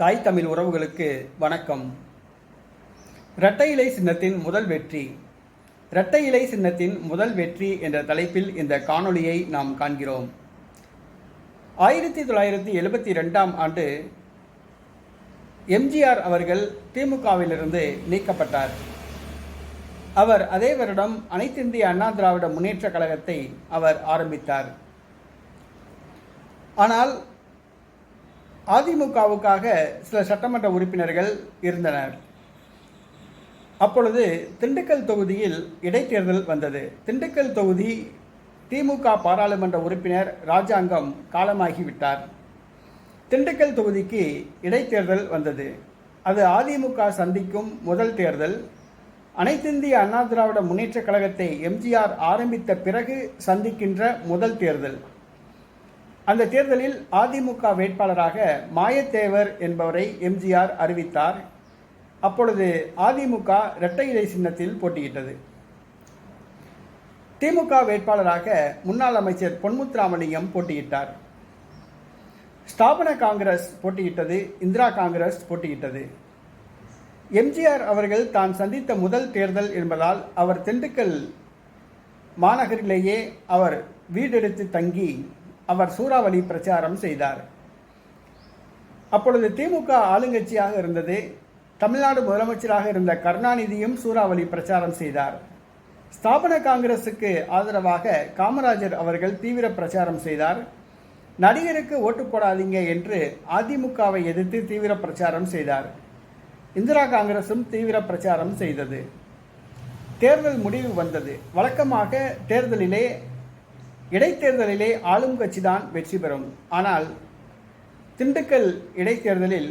தாய் தமிழ் உறவுகளுக்கு வணக்கம். இரட்டை இலை சின்னத்தின் முதல் வெற்றி. இரட்டை இலை சின்னத்தின் முதல் வெற்றி என்ற தலைப்பில் இந்த காணொளியை நாம் காண்கிறோம். ஆயிரத்தி தொள்ளாயிரத்தி எழுபத்தி ரெண்டாம் ஆண்டு எம்ஜிஆர் அவர்கள் திமுகவிலிருந்து நீக்கப்பட்டார். அவர் அதே வருடம் அனைத்திந்திய அண்ணா திராவிட முன்னேற்ற கழகத்தை அவர் ஆரம்பித்தார். ஆனால் அதிமுகவுக்காக சில சட்டமன்ற உறுப்பினர்கள் இருந்தனர். அப்பொழுது திண்டுக்கல் தொகுதியில் இடைத்தேர்தல் வந்தது. திண்டுக்கல் தொகுதி திமுக பாராளுமன்ற உறுப்பினர் ராஜாங்கம் காலமாகிவிட்டார். திண்டுக்கல் தொகுதிக்கு இடைத்தேர்தல் வந்தது. அது அதிமுக சந்திக்கும் முதல் தேர்தல். அனைத்திந்திய அண்ணா திராவிட முன்னேற்றக் கழகத்தை எம்ஜிஆர் ஆரம்பித்த பிறகு சந்திக்கின்ற முதல் தேர்தல். அந்த தேர்தலில் அதிமுக வேட்பாளராக மாயத்தேவர் என்பவரை எம்ஜிஆர் அறிவித்தார். அப்பொழுது அதிமுக இரட்டை இலை சின்னத்தில் போட்டியிட்டது. திமுக வேட்பாளராக முன்னாள் அமைச்சர் பொன்முத்துராமலிங்கம் போட்டியிட்டார். ஸ்தாபன காங்கிரஸ் போட்டியிட்டது இந்திரா காங்கிரஸ் போட்டியிட்டது. எம்ஜிஆர் அவர்கள் தான் சந்தித்த முதல் தேர்தல் என்பதால் அவர் திண்டுக்கல் மாநகரிலேயே அவர் வீடெடுத்து தங்கி அவர் சூறாவளி பிரச்சாரம் செய்தார். அப்பொழுது திமுக ஆளுங்கட்சியாக இருந்தது தமிழ்நாடு முதலமைச்சராக இருந்த கருணாநிதியும் சூறாவளி பிரச்சாரம் செய்தார். ஸ்தாபன காங்கிரசுக்கு ஆதரவாக காமராஜர் அவர்கள் தீவிர பிரச்சாரம் செய்தார். நடிகருக்கு ஓட்டு போடாதீங்க என்று அதிமுகவை எதிர்த்து தீவிர பிரச்சாரம் செய்தார். இந்திரா காங்கிரசும் தீவிர பிரச்சாரம் செய்தது. தேர்தல் முடிவு வந்தது. வழக்கமாக தேர்தலிலே இடைத்தேர்தலிலே ஆளும் கட்சி தான் வெற்றி பெறும். ஆனால் திண்டுக்கல் இடைத்தேர்தலில்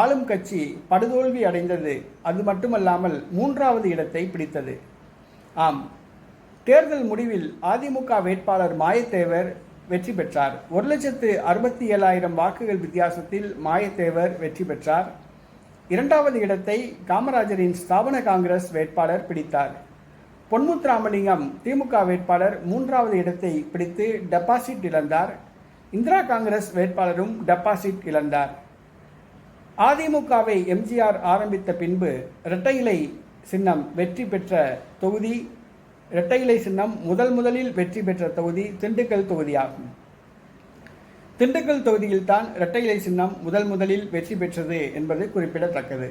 ஆளும் கட்சி படுதோல்வி அடைந்தது. அது மட்டுமல்லாமல் மூன்றாவது இடத்தை பிடித்தது. ஆம் தேர்தல் முடிவில் அதிமுக வேட்பாளர் மாயத்தேவர் வெற்றி பெற்றார். ஒரு லட்சத்து அறுபத்தி ஏழாயிரம் வாக்குகள் வித்தியாசத்தில் மாயத்தேவர் வெற்றி பெற்றார். இரண்டாவது இடத்தை காமராஜரின் ஸ்தாபன காங்கிரஸ் வேட்பாளர் பிடித்தார். பொன்முத்துராமலிங்கம் திமுக வேட்பாளர் மூன்றாவது இடத்தை பிடித்து டெபாசிட் இழந்தார். இந்திரா காங்கிரஸ் வேட்பாளரும் டெபாசிட் இழந்தார். அதிமுகவை எம்ஜிஆர் ஆரம்பித்த பின்பு இரட்டையிலை இலை சின்னம் வெற்றி பெற்ற தொகுதி இரட்டையிலை இலை சின்னம் முதல் முதலில் வெற்றி பெற்ற தொகுதி திண்டுக்கல் தொகுதியாகும். திண்டுக்கல் தொகுதியில்தான் இரட்டையிலை சின்னம் முதல் முதலில் வெற்றி பெற்றது என்பது குறிப்பிடத்தக்கது.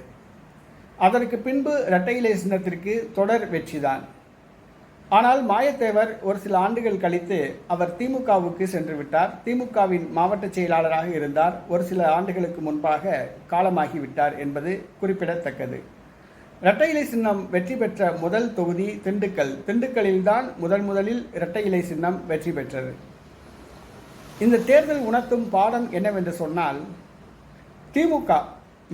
அதற்கு பின்பு இரட்டையிலை சின்னத்திற்கு தொடர் வெற்றிதான். ஆனால் மாயத்தேவர் ஒரு சில ஆண்டுகள் கழித்து அவர் திமுகவுக்கு சென்று விட்டார். திமுகவின் மாவட்ட செயலாளராக இருந்தார். ஒரு சில ஆண்டுகளுக்கு முன்பாக காலமாகிவிட்டார் என்பது குறிப்பிடத்தக்கது. இரட்டை இலை சின்னம் வெற்றி பெற்ற முதல் தொகுதி திண்டுக்கல். திண்டுக்கல்லில்தான் முதன் முதலில் இரட்டை இலை சின்னம் வெற்றி பெற்றது. இந்த தேர்தல் உணர்த்தும் பாடம் என்னவென்று சொன்னால் திமுக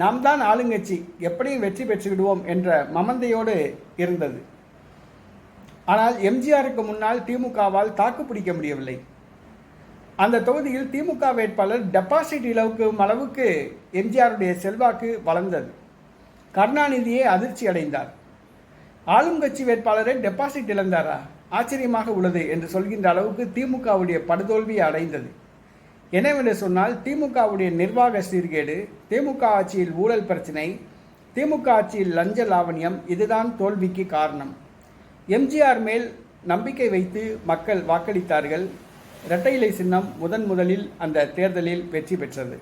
நாம் தான் ஆளுங்கட்சி எப்படியும் வெற்றி பெற்றுவிடுவோம் என்ற மமந்தையோடு இருந்தது. ஆனால் எம்ஜிஆருக்கு முன்னால் திமுகவால் தாக்கு பிடிக்க முடியவில்லை. அந்த தொகுதியில் திமுக வேட்பாளர் டெபாசிட் இளவுக்கு அளவுக்கு எம்ஜிஆருடைய செல்வாக்கு வளர்ந்தது. கருணாநிதியே அதிர்ச்சி அடைந்தார். ஆளும் கட்சி வேட்பாளரை டெபாசிட் இழந்தாரா? ஆச்சரியமாக உள்ளது என்று சொல்கின்ற அளவுக்கு திமுகவுடைய படுதோல்வி அடைந்தது. என்னவென்று சொன்னால் திமுகவுடைய நிர்வாக சீர்கேடு திமுக ஆட்சியில் ஊழல் பிரச்சினை திமுக ஆட்சியில் லஞ்ச லாவணியம் இதுதான் தோல்விக்கு காரணம். எம்ஜிஆர் மேல் நம்பிக்கை வைத்து மக்கள் வாக்களித்தார்கள். இரட்டை இலை சின்னம் முதன் முதலில் அந்த தேர்தலில் வெற்றி பெற்றது.